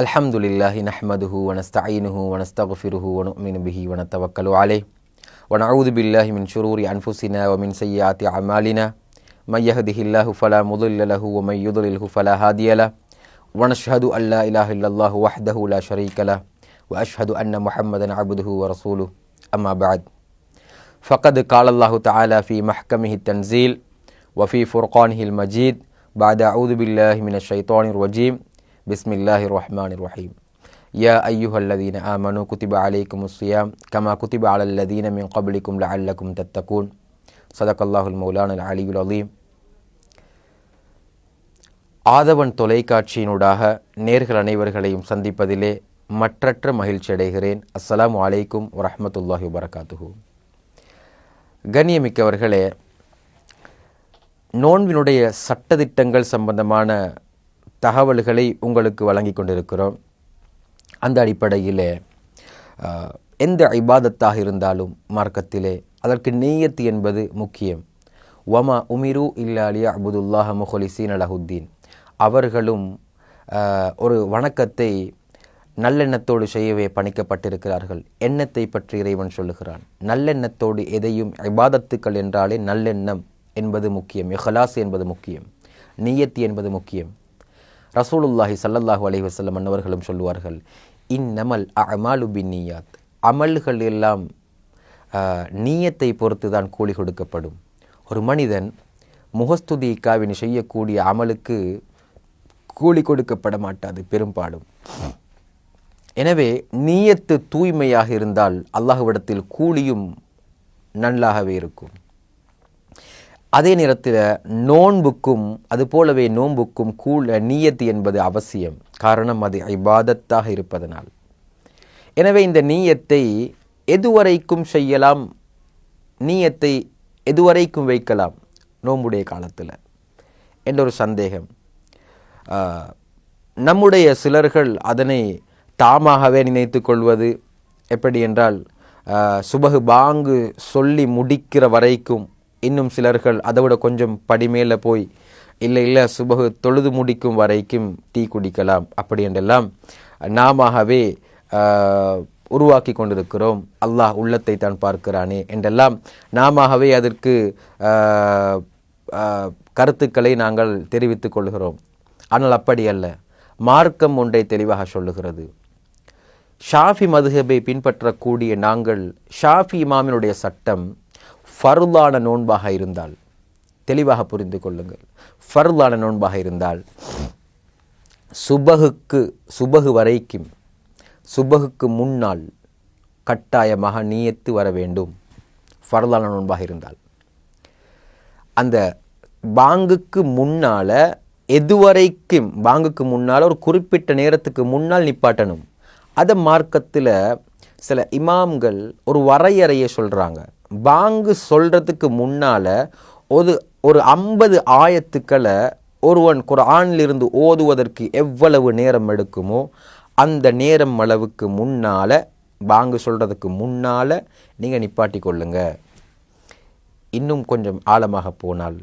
الحمد لله نحمده ونستعينه ونستغفره ونؤمن به ونتوكل عليه. ونعوذ بالله من شرور أنفسنا ومن سيئات أعمالنا. من يهده الله فلا مضل له ومن يضلله فلا هادي له. ونشهد أن لا إله إلا الله وحده لا شريك له. وأشهد أن محمدا عبده ورسوله. أما بعد. فقد قال الله تعالى في محكمه التنزيل وفي فرقانه المجيد بعد أعوذ بالله من الشيطان الرجيم. பிஸ்மில்லாஹி ரஹ்மான் ரஹீம் யா ஐயுஹல்லதீன ஆமனு குத்திப அலைக்கும் உஸ்யாம் கமா குத்திப அலல்லதீன மின் கபலிக்கும் ல அல்லக்கும் தத்தகூன் சதகல்லாஹுல் மௌலான் அல் அலியுல் அலீம் ஆதவன் தொலைக்காட்சியினூடாக நேர்கள் அனைவர்களையும் சந்திப்பதிலே மற்றற்ற மகிழ்ச்சி அடைகிறேன். அஸ்லாம் வலைக்கும் வரமத்துல்லாஹி வரகாத்துஹூ கண்ணியமிக்கவர்களே நோன்பினுடைய சட்டதிட்டங்கள் சம்பந்தமான தகவல்களை உங்களுக்கு வழங்கி கொண்டிருக்கிறோம். அந்த அடிப்படையிலே எந்த ஐபாதத்தாக இருந்தாலும் மார்க்கத்திலே அதற்கு நீயத்து என்பது முக்கியம். ஒமா உமிரு இல்லாலிய அபுதுல்லாஹ் முஹலிசீன் அலஹுத்தீன் அவர்களும் ஒரு வணக்கத்தை நல்லெண்ணத்தோடு செய்யவே பணிக்கப்பட்டிருக்கிறார்கள். எண்ணத்தை பற்றி இறைவன் சொல்லுகிறான். நல்லெண்ணத்தோடு எதையும் ஐபாதத்துக்கள் என்றாலே நல்லெண்ணம் என்பது முக்கியம். எஹலாஸ் என்பது முக்கியம். நீயத்து என்பது முக்கியம். ரசூலுல்லாஹி சல்லல்லாஹு அலி வசல்லம் அன்னவர்களும் சொல்லுவார்கள் இன்னமல் அமாலு பின் நீயாத் அமல்கள் எல்லாம் நீயத்தை பொறுத்து தான் கூலி கொடுக்கப்படும். ஒரு மனிதன் முகஸ்துதி முகஸ்துதிக்காவின் செய்யக்கூடிய அமலுக்கு கூலி கொடுக்கப்பட மாட்டாது பெரும்பாலும். எனவே நீயத்து தூய்மையாக இருந்தால் அல்லாஹுவிடத்தில் கூலியும் நல்லாகவே இருக்கும். அதே நேரத்தில் நோன்புக்கும் அதுபோலவே நோன்புக்கும் கூழ நீயத்து என்பது அவசியம். காரணம் அது ஐபாதத்தாக இருப்பதனால். எனவே இந்த நீயத்தை எதுவரைக்கும் செய்யலாம்? நீயத்தை எதுவரைக்கும் வைக்கலாம்? நோன்புடைய காலத்தில். என்ற ஒரு சந்தேகம். நம்முடைய சிலர்கள் அதனை தாமாகவே நினைத்து கொள்வது எப்படி என்றால் சுபகு பாங்கு சொல்லி முடிக்கிற வரைக்கும் இன்னும் சிலர்கள் அதை விட கொஞ்சம் படிமேல போய் இல்லை இல்லை சுபகு தொழுது முடிக்கும் வரைக்கும் டீ குடிக்கலாம் அப்படி என்றெல்லாம் நாமவே உருவாக்கி கொண்டிருக்கிறோம். அல்லாஹ் உள்ளத்தை தான் பார்க்கிறானே என்றெல்லாம் நாமவே அதற்கு கருத்துக்களை நாங்கள் தெரிவித்துக் கொள்கிறோம். ஆனால் அப்படி அல்ல. மார்க்கம் ஒன்றை தெளிவாக சொல்லுகிறது. ஷாஃபி மதுஹபை பின்பற்றக்கூடிய நாங்கள் ஷாஃபி இமாமினுடைய சட்டம் ஃபர்லான நோன்பாக இருந்தால் தெளிவாக புரிந்து கொள்ளுங்கள். ஃபர்லான நோன்பாக இருந்தால் சுபகுக்கு சுபகு வரைக்கும் சுபகுக்கு முன்னால் கட்டாயமாக நீயத்து வர வேண்டும். ஃபர்லான நோன்பாக இருந்தால். அந்த பாங்குக்கு முன்னால் எதுவரைக்கும் பாங்குக்கு முன்னால் ஒரு குறிப்பிட்ட நேரத்துக்கு முன்னால் நிப்பாட்டணும். அதை மார்க்கத்தில் சில இமாம்கள் ஒரு வரையறையை சொல்கிறாங்க பாங்கு சொல்கிறதுக்கு முன்னால் ஒரு ஒரு ஐம்பது ஆயத்துக்களை ஒருவன் குரானிலிருந்து ஓதுவதற்கு எவ்வளவு நேரம் எடுக்குமோ அந்த நேரம் அளவுக்கு முன்னால் பாங்கு சொல்கிறதுக்கு முன்னால் நீங்கள் நிப்பாட்டி கொள்ளுங்க. இன்னும் கொஞ்சம் ஆழமாக போனால்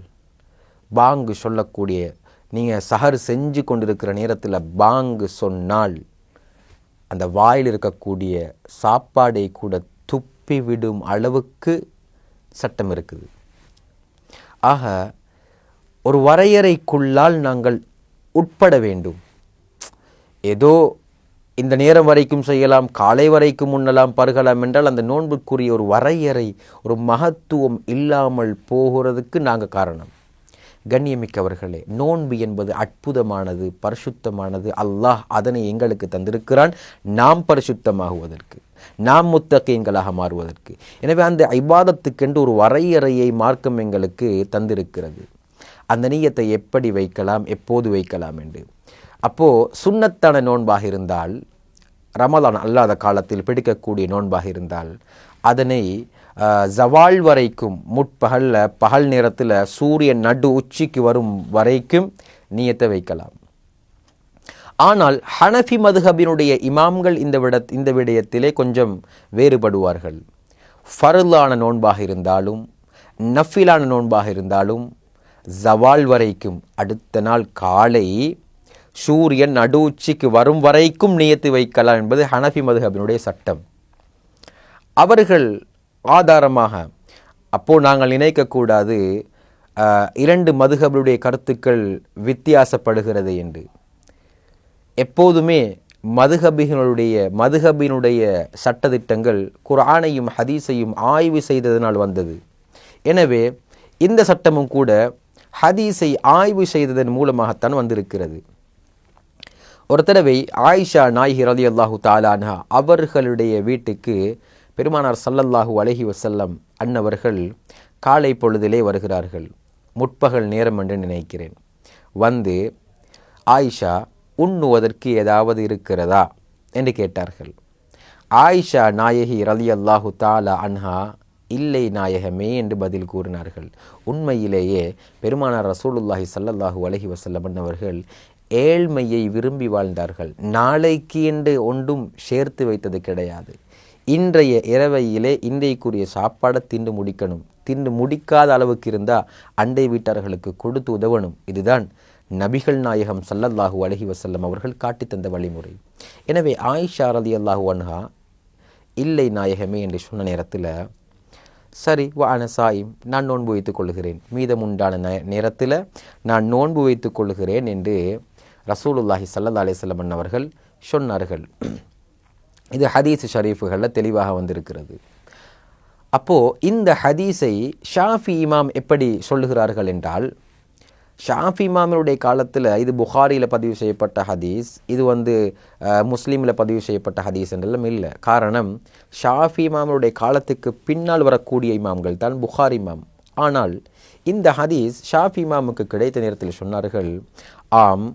பாங்கு சொல்லக்கூடிய நீங்கள் சஹர் செஞ்சு கொண்டிருக்கிற நேரத்தில் பாங்கு சொன்னால் அந்த வாயில் இருக்கக்கூடிய சாப்பாடை கூட துப்பி விடும் அளவுக்கு சட்டம் இருக்குது. ஆக ஒரு வரையறைக்குள்ளால் நாங்கள் உட்பட வேண்டும். ஏதோ இந்த நேரம் வரைக்கும் செய்யலாம் காலை வரைக்கும் உண்ணலாம் பருகலாம் என்றால் அந்த நோன்புக்குரிய ஒரு வரையறை ஒரு மகத்துவம் இல்லாமல் போகிறதுக்கு நாங்கள் காரணம். கண்ணியமிக்கவர்களே நோன்பு என்பது அற்புதமானது பரிசுத்தமானது. அல்லாஹ் அதனை எங்களுக்கு தந்திருக்கிறான். நாம் பரிசுத்தமாகுவதற்கு நாம் முத்தகையங்களாக மாறுவதற்கு. எனவே அந்த ஐபாதத்துக்கென்று ஒரு வரையறையை மார்க்கம் எங்களுக்கு தந்திருக்கிறது. அந்த நீயத்தை எப்படி வைக்கலாம் எப்போது வைக்கலாம் என்று. அப்போது சுண்ணத்தான நோன்பாக இருந்தால் ரமலான் அல்லாத காலத்தில் பிடிக்கக்கூடிய நோன்பாக இருந்தால் அதனை ஜவால் வரைக்கும் முற்பகலில் பகல் நேரத்தில் சூரியன் நடு உச்சிக்கு வரும் வரைக்கும் நியத்தை வைக்கலாம். ஆனால் ஹனஃபி மதுஹபினுடைய இமாம்கள் இந்த விட இந்த விடயத்திலே கொஞ்சம் வேறுபடுவார்கள். ஃபருலான நோன்பாக இருந்தாலும் நஃபிலான நோன்பாக இருந்தாலும் ஜவால் வரைக்கும் அடுத்த நாள் காலை சூரியன் நடு உச்சிக்கு வரும் வரைக்கும் நியத்து வைக்கலாம் என்பது ஹனஃபி மதுஹபினுடைய சட்டம். அவர்கள் ஆதாரமாக அப்போது நாங்கள் நினைக்கக்கூடாது இரண்டு மதுகபருடைய கருத்துக்கள் வித்தியாசப்படுகிறது என்று. எப்போதுமே மதுகபிகளுடைய மதுகபினுடைய சட்டத்திட்டங்கள் குரானையும் ஹதீஸையும் ஆய்வு செய்ததனால் வந்தது. எனவே இந்த சட்டமும் கூட ஹதீஸை ஆய்வு செய்ததன் மூலமாகத்தான் வந்திருக்கிறது. ஒரு தடவை ஆயிஷா நாயகி ரலி அல்லாஹு தாலானா அவர்களுடைய வீட்டுக்கு பெருமானார் சல்லல்லாஹு அலஹி வசல்லம் அன்னவர்கள் காலை பொழுதிலே வருகிறார்கள். முற்பகல் நேரம் என்று நினைக்கிறேன். வந்து ஆயிஷா உண்ணுவதற்கு ஏதாவது இருக்கிறதா? என்று கேட்டார்கள். ஆயிஷா நாயகி ரலி அல்லாஹு தாலா அன்ஹா இல்லை நாயகமே என்று பதில் கூறினார்கள். உண்மையிலேயே பெருமானார் ரசூலுல்லாஹி சல்லல்லாஹு அலஹி வசல்லம் அவர்கள் ஏழ்மையை விரும்பி வாழ்ந்தார்கள். நாளைக்கு என்று ஒன்றும் சேர்த்து வைத்தது கிடையாது. இன்றைய இரவையிலே இன்றைக்குரிய சாப்பாடை தின்று முடிக்கணும். தின்று முடிக்காத அளவுக்கு இருந்தால் அண்டை வீட்டார்களுக்கு கொடுத்து உதவணும். இதுதான் நபிகள் நாயகம் சல்லல்லாஹூ அலைஹி வசல்லம் அவர்கள் காட்டித்தந்த வழிமுறை. எனவே ஆயிஷா ரலியல்லாஹு அன்ஹா இல்லை நாயகமே என்று சொன்ன நேரத்தில் சரி வா சாயிம் நான் நோன்பு வைத்துக் கொள்கிறேன் மீதம் உண்டான நேரத்தில் நான் நோன்பு வைத்துக் கொள்கிறேன் என்று ரசூலுல்லாஹி சல்லா அலிசல்லமன் அவர்கள் சொன்னார்கள். இது ஹதீஸ் ஷரீஃபுகளில் தெளிவாக வந்திருக்கிறது. அப்போது இந்த ஹதீஸை ஷாஃபி இமாம் எப்படி சொல்லுகிறார்கள் என்றால் ஷாஃபி இமாமினுடைய காலத்தில் இது புகாரியில் பதிவு செய்யப்பட்ட ஹதீஸ் இது வந்து முஸ்லீமில் பதிவு செய்யப்பட்ட ஹதீஸ் என்றெல்லாம் இல்லை. காரணம் ஷாஃபி இமாமினுடைய காலத்துக்கு பின்னால் வரக்கூடிய இமாம்கள் தான் புகார் இமாம். ஆனால் இந்த ஹதீஸ் ஷாஃபி இமாமுக்கு கிடைத்த நேரத்தில் சொன்னார்கள் ஆம்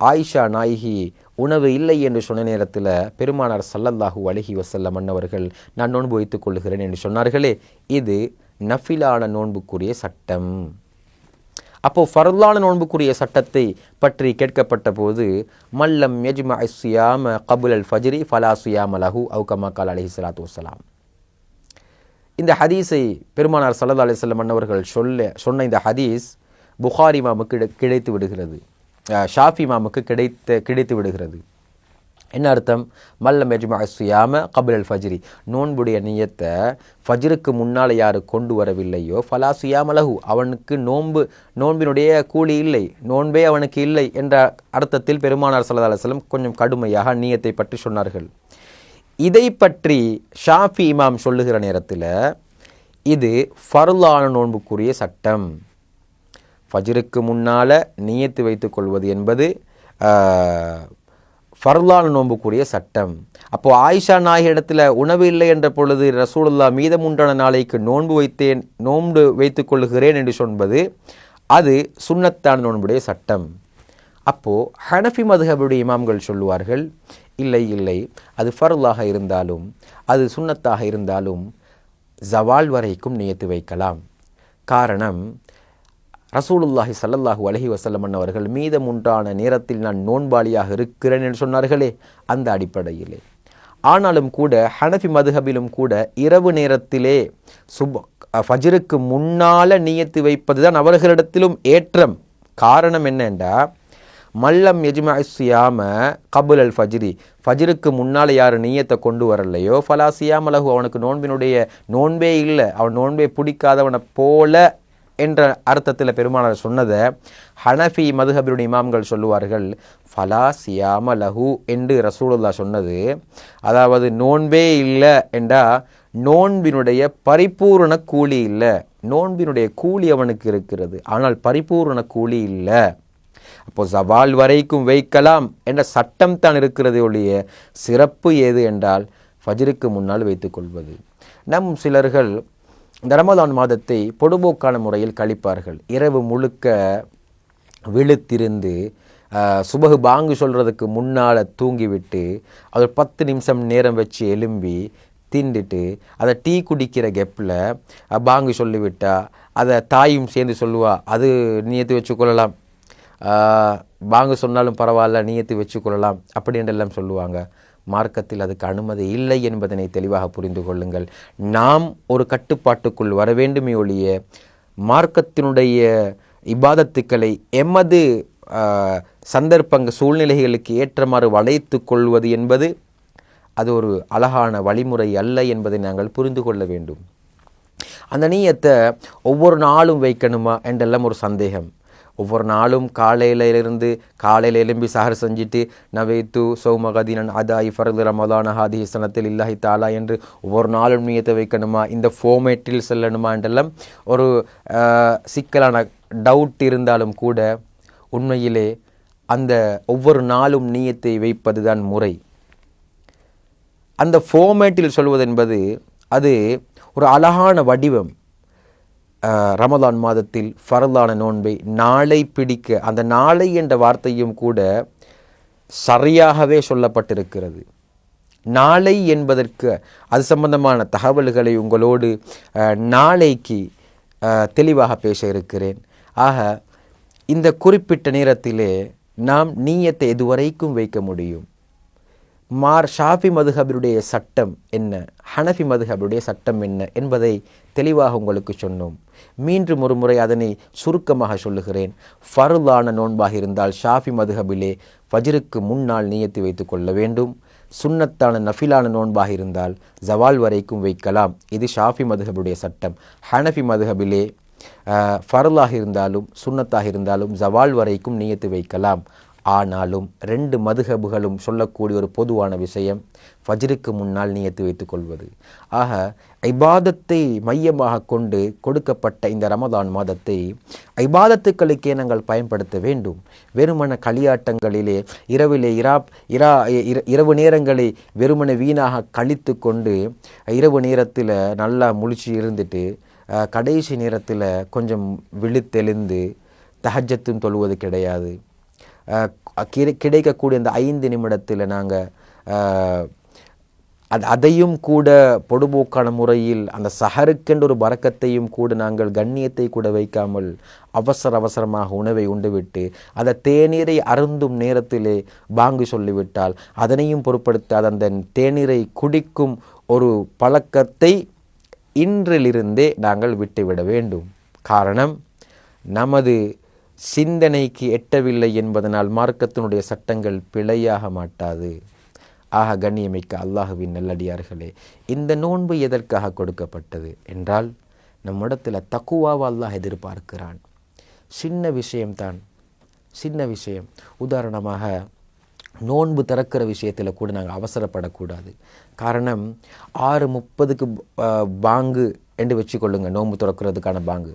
ஆயிஷா நாயகி உணவு இல்லை என்று சொன்ன நேரத்தில் பெருமானார் சல்லல்லாஹூ அழகி வஸல்லம் மன்னவர்கள் நான் நோன்பு வைத்துக் கொள்கிறேன் என்று சொன்னார்களே இது நஃபிலான நோன்புக்குரிய சட்டம். அப்போ ஃபர்லான நோன்புக்குரிய சட்டத்தை பற்றி கேட்கப்பட்ட போது மல்லம் யஜ்மா சுயாம கபுல் அல் ஃபஜ்ரி ஃபலா சுயாம லஹு அவு கால் அலஹி சலாத்து வசலாம் இந்த ஹதீஸை பெருமானார் சல்லா அலிஸ்லம் மன்னவர்கள் சொல்ல சொன்ன இந்த ஹதீஸ் புகாரி மாமுக்கு கிடைத்து விடுகிறது. ஷாஃபி மாமுக்கு கிடைத்த கிடைத்து விடுகிறது. என்ன அர்த்தம்? மல்லம் எஜ்மா சுயாம கபில் அல் ஃபஜ்ரி நோன்புடைய நியத்தை ஃபஜ்ருக்கு முன்னால் யார் கொண்டு வரவில்லையோ ஃபலா சுயாமலகு அவனுக்கு நோன்பு நோன்பினுடைய கூலி இல்லை நோன்பே அவனுக்கு இல்லை என்ற அர்த்தத்தில் பெருமானார் சல்லா அலுவலம் கொஞ்சம் கடுமையாக நீயத்தை பற்றி சொன்னார்கள். இதை பற்றி ஷாஃபி இமாம் சொல்லுகிற நேரத்தில் இது ஃபர்லான நோன்புக்குரிய சட்டம். ஃபஜ்ருக்கு முன்னால் நியத்து வைத்துக்கொள்வது என்பது ஃபர்லால் நோம்புக்குரிய நோன்புக்குரிய சட்டம். அப்போது ஆயிஷா நாயக இடத்துல உணவு இல்லை என்ற பொழுது ரசூலுல்லா மீதம் உண்டான நாளைக்கு நோன்பு வைத்தேன் நோன்பு வைத்துக் கொள்கிறேன் என்று சொன்பது அது சுன்னத்தான நோன்புடைய சட்டம். அப்போது ஹனஃபி மதுஹபுடைய இமாம்கள் சொல்லுவார்கள் இல்லை இல்லை அது ஃபர்லாக இருந்தாலும் அது சுண்ணத்தாக இருந்தாலும் ஜவால் வரைக்கும் நியத்து வைக்கலாம். காரணம் ரசூலுல்லாஹி சல்லல்லாஹூ அலஹி வஸல்லம் அவர்கள் மீதம் உண்டான நேரத்தில் நான் நோன்பாளியாக இருக்கிறேன் என்று சொன்னார்களே அந்த அடிப்படையிலே. ஆனாலும் கூட ஹனஃபி மதுஹபிலும் கூட இரவு நேரத்திலே சுப் ஃபஜ்ருக்கு முன்னால் நியத்து வைப்பது தான் அவர்களிடத்திலும் ஏற்றம். காரணம் என்னென்றா மல்லம் எஜ்மா சியாம கபுல் அல் ஃபஜ்ரி ஃபஜ்ருக்கு முன்னால் யார் நீயத்தை கொண்டு வரலையோ ஃபலா சியாமலகு அவனுக்கு நோன்பினுடைய நோன்பே இல்லை. அவன் நோன்பே பிடிக்காதவனை போல என்ற அர்த்தத்தில் பெருமானார் சொன்னதை ஹனஃபி மதுஹபிருடைய இமாம்கள் சொல்லுவார்கள் ஃபலா சியாம லஹு என்று ரசூலுல்லா சொன்னது. அதாவது நோன்பே இல்லை என்றா நோன்பினுடைய பரிபூரண கூலி இல்லை நோன்பினுடைய கூலி அவனுக்கு இருக்கிறது. ஆனால் பரிபூரண கூலி இல்லை. அப்போ ஜவால் வரைக்கும் வைக்கலாம் என்ற சட்டம் தான் இருக்கிறதே ஒழிய சிறப்பு ஏது என்றால் ஃபஜ்ருக்கு முன்னால் வைத்துக்கொள்வது நம் சிலர்கள் இந்த ரமதான் மாதத்தை பொடுபோக்கான முறையில் கழிப்பார்கள். இரவு முழுக்க விழுத்திருந்து சுபகு பாங்கு சொல்கிறதுக்கு முன்னால் தூங்கிவிட்டு அது பத்து நிமிஷம் நேரம் வச்சு எலும்பி திண்டுட்டு அதை டீ குடிக்கிற கெப்பில் பாங்கு சொல்லிவிட்டா அதை தாயும் சேர்ந்து சொல்லுவா அது நியத்து வச்சுக்கொள்ளலாம். பாங்கு சொன்னாலும் பரவாயில்ல நியத்து வச்சுக்கொள்ளலாம் அப்படின்றெல்லாம் சொல்லுவாங்க. மார்க்கத்தில் அதுக்கு அனுமதி இல்லை என்பதனை தெளிவாக புரிந்து கொள்ளுங்கள். நாம் ஒரு கட்டுப்பாட்டுக்குள் வர வேண்டுமே ஒழிய மார்க்கத்தினுடைய இபாதத்துக்களை எமது சந்தர்ப்பங்க சூழ்நிலைகளுக்கு ஏற்றமாறு வளைத்து கொள்வது என்பது அது ஒரு அழகான வழிமுறை அல்ல என்பதை நாங்கள் புரிந்து கொள்ள வேண்டும். அந்த நீயத்தை ஒவ்வொரு நாளும் வைக்கணுமா என்றெல்லாம் ஒரு சந்தேகம். ஒவ்வொரு நாளும் காலையிலிருந்து காலையில் எலும்பி சஹர் செஞ்சுட்டு நவைத்து சௌமகதீனன் அதாய் ஃபரது ரமதான ஹாதி சனத்தில் இல்லாஹி தாலா என்று ஒவ்வொரு நாளும் நீயத்தை வைக்கணுமா? இந்த ஃபோமேட்டில் செல்லணுமா என்றெல்லாம் ஒரு சிக்கலான டவுட் இருந்தாலும் கூட உண்மையிலே அந்த ஒவ்வொரு நாளும் நீயத்தை வைப்பது தான் முறை. அந்த ஃபோமேட்டில் சொல்வது என்பது அது ஒரு அழகான வடிவம். ரமதான் மாதத்தில் ஃபரலான நோன்பை நாளை பிடிக்க அந்த நாளை என்ற வார்த்தையும் கூட சரியாகவே சொல்லப்பட்டிருக்கிறது. நாளை என்பதற்கு அது சம்பந்தமான தகவல்களை உங்களோடு நாளைக்கு தெளிவாக பேச இருக்கிறேன். ஆக இந்த குறிப்பிட்ட நேரத்திலே நாம் நீயத்தை எதுவரைக்கும் வைக்க முடியும்? மார் ஷாஃபி மதுஹபருடைய சட்டம் என்ன? ஹனஃபி மதுஹபருடைய சட்டம் என்ன என்பதை தெளிவாக உங்களுக்கு சொன்னோம். மீண்டும் ஒரு முறை அதனை சுருக்கமாக சொல்லுகிறேன். ஃபருளான நோன்பாக இருந்தால் ஷாஃபி மதுஹபிலே ஃபஜருக்கு முன்னால் நீயத்தி வைத்து கொள்ள வேண்டும். சுன்னத்தான நஃபிலான நோன்பாக இருந்தால் ஜவால் வரைக்கும் வைக்கலாம். இது ஷாஃபி மதுஹபுடைய சட்டம். ஹனஃபி மதுஹபிலே ஃபரலாக இருந்தாலும் சுன்னத்தாக இருந்தாலும் ஜவால் வரைக்கும் நீயத்து வைக்கலாம். ஆனாலும் ரெண்டு மதுகபுகளும் சொல்லக்கூடிய ஒரு பொதுவான விஷயம் ஃபஜ்ருக்கு முன்னால் நியத்து வைத்துக் கொள்வது ஆக ஐபாதத்தை மையமாக கொண்டு கொடுக்கப்பட்ட இந்த ரமதான் மாதத்தை ஐபாதத்துக்களுக்கே நாங்கள் பயன்படுத்த வேண்டும். வெறுமன களியாட்டங்களிலே இரவிலே இரா இரா இரவு நேரங்களை வெறுமன வீணாக கழித்து கொண்டு இரவு நேரத்தில் நல்லா முழிச்சு இருந்துட்டு கடைசி நேரத்தில் கொஞ்சம் விழித்தெழுந்து தஹஜத்தும் தொழுவது கிடையாது. கிடைக்கக்கூடிய அந்த ஐந்து நிமிடத்தில் நாங்கள் அது அதையும் கூட பொடுபோக்கான முறையில் அந்த சஹருக்கென்ற ஒரு பறக்கத்தையும் கூட நாங்கள் கண்ணியத்தை கூட வைக்காமல் அவசர அவசரமாக உணவை உண்டுவிட்டு அந்த தேநீரை அருந்தும் நேரத்திலே பாங்கு சொல்லிவிட்டால் அதனையும் பொருட்படுத்தாத அந்த தேநீரை குடிக்கும் ஒரு பழக்கத்தை இன்றிலிருந்தே நாங்கள் விட்டுவிட வேண்டும். காரணம் நமது சிந்தனைக்கு எட்டவில்லை என்பதனால் மார்க்கத்தினுடைய சட்டங்கள் பிழையாக மாட்டாது. ஆக கண்ணியமிக்க அல்லாஹுவின் நல்லடியார்களே இந்த நோன்பு எதற்காக கொடுக்கப்பட்டது என்றால் நம்மிடத்தில் தக்குவாவை அல்லாஹ் எதிர்பார்க்கிறான். சின்ன விஷயம்தான். சின்ன விஷயம். உதாரணமாக நோன்பு திறக்கிற விஷயத்தில் கூட நாங்கள் அவசரப்படக்கூடாது. காரணம் ஆறு முப்பதுக்கு பாங்கு என்று வச்சுக்கொள்ளுங்க நோன்பு திறக்கிறதுக்கான பாங்கு.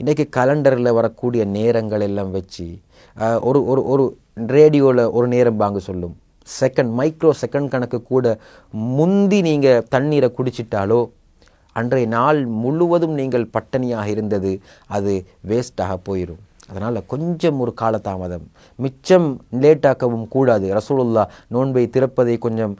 இன்றைக்கி கலண்டரில் வரக்கூடிய நேரங்கள் எல்லாம் வச்சு ஒரு ஒரு ஒரு ரேடியோவில் ஒரு நேரம் வாங்க சொல்லும். செகண்ட் மைக்ரோ செகண்ட் கணக்கு கூட முந்தி நீங்கள் தண்ணீரை குடிச்சிட்டாலோ அன்றைய நாள் முழுவதும் நீங்கள் பட்டணியாக இருந்தது அது வேஸ்ட்டாக போயிடும் அதனால் கொஞ்சம் ஒரு காலதாமதம். மிச்சம் லேட்டாக்கவும் கூடாது. ரசூலுல்லா நோன்பை திறப்பதை கொஞ்சம்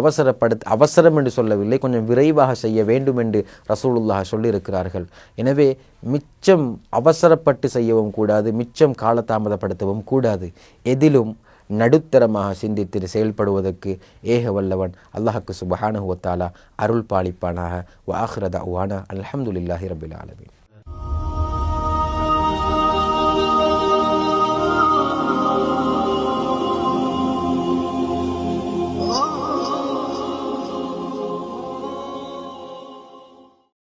அவசரப்படுத்த அவசரம் என்று சொல்லவில்லை கொஞ்சம் விரைவாக செய்ய வேண்டும் என்று ரசூலுல்லா சொல்லியிருக்கிறார்கள். எனவே மிச்சம் அவசரப்பட்டு செய்யவும் கூடாது மிச்சம் காலதாமதப்படுத்தவும் கூடாது. எதிலும் நடுத்தரமாக சிந்தித்து செயல்படுவதற்கு ஏக வல்லவன் அல்லாஹுக்கு சுபஹானுவத்தாலா அருள் பாலிப்பானாக. வாஹ்ரதா வானா அலமதுல்லாஹி ரபில் ஆலமின்.